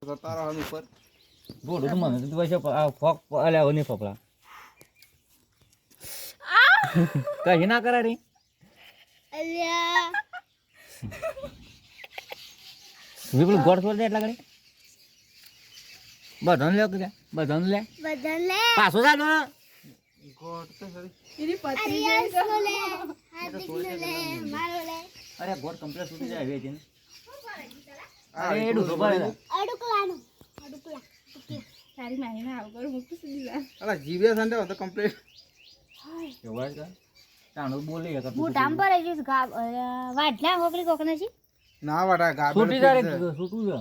તારા હાલ ઉપર. બોલું તું મને તું પૈસા આ ફોક અલ્યા ઓની ફોકલા. કઈ ના કરે રે અલ્યા વિપુલ ગોળ છોડ દે એટલા ઘડી. બધાને લે કે બધાને લે બધાને પાછો ચાલો ગોટ તો સરી અરિયાસ બોલે હાર્દિક નો લે? મારો લે. અરે ગોળ કમ્પ્લીટ સુધી જાય વેચીને. અરે ના વાટા ગાબેલ છૂટી જાય છૂટું છે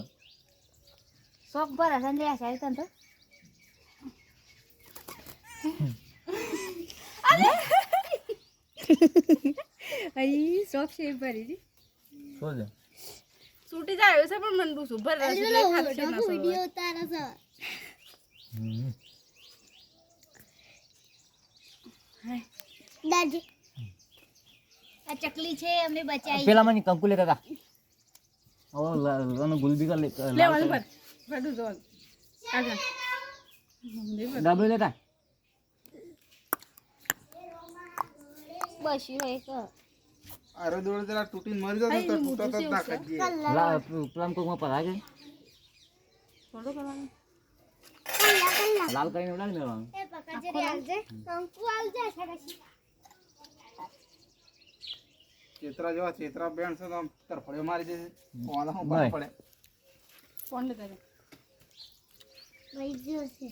શોક પર હસન લે સારી તન તો અહીં શોખ છે ભરી દી શું છે છૂટી જાય છે પણ મન બુસું ભર વિડિયો ઉતારો છે હમ. દાદી આ ચકલી છે અમને બચાવી પેલા મને કંકુ લેતા હતા ઓ લાનો ગુલબી કા લે લેવાનું ભર ભરતું જોવાનું આગળ ડાબલો લેતા બસ્યું એક અરે દોડે જરા તૂટીને મરી જતો તો તૂટતો જ ના લા પરા છે થોડું કરવાનું. કલ્લા લાલ કરીને ઉડાડી મેળવાનું એ પકડજે રે આવજે કંકુ આવજે સગાસી ચેતરા જેવા ચેતરા બેન છે તો આમ તરફડ્યો મારી દેશે કોલા હું. પડે છે.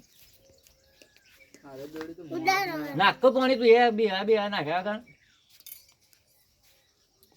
અરે દોડી તો ઉડાડો. પાણી તું એ બે બે નાખ્યા કણ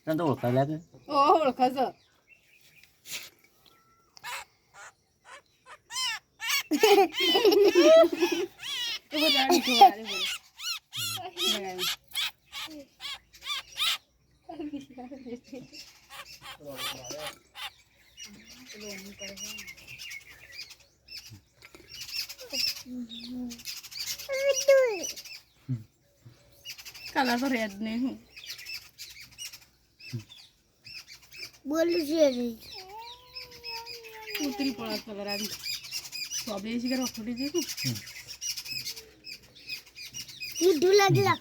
તને તને તો ઓળખાય લાગે ઓહો, ઓળખો છો. એ બધા આની જોવારે બોલે. લગાવી. કલર તો રેડ નહીં હું બોલું છે રે ઉતરી પડે કલર આવી સોબલી શિખર ફૂટી જઈ તું સીધું લાગી લાગ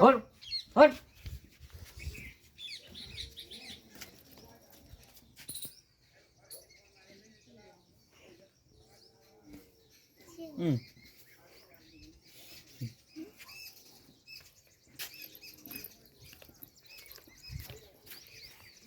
હટ હટ હમ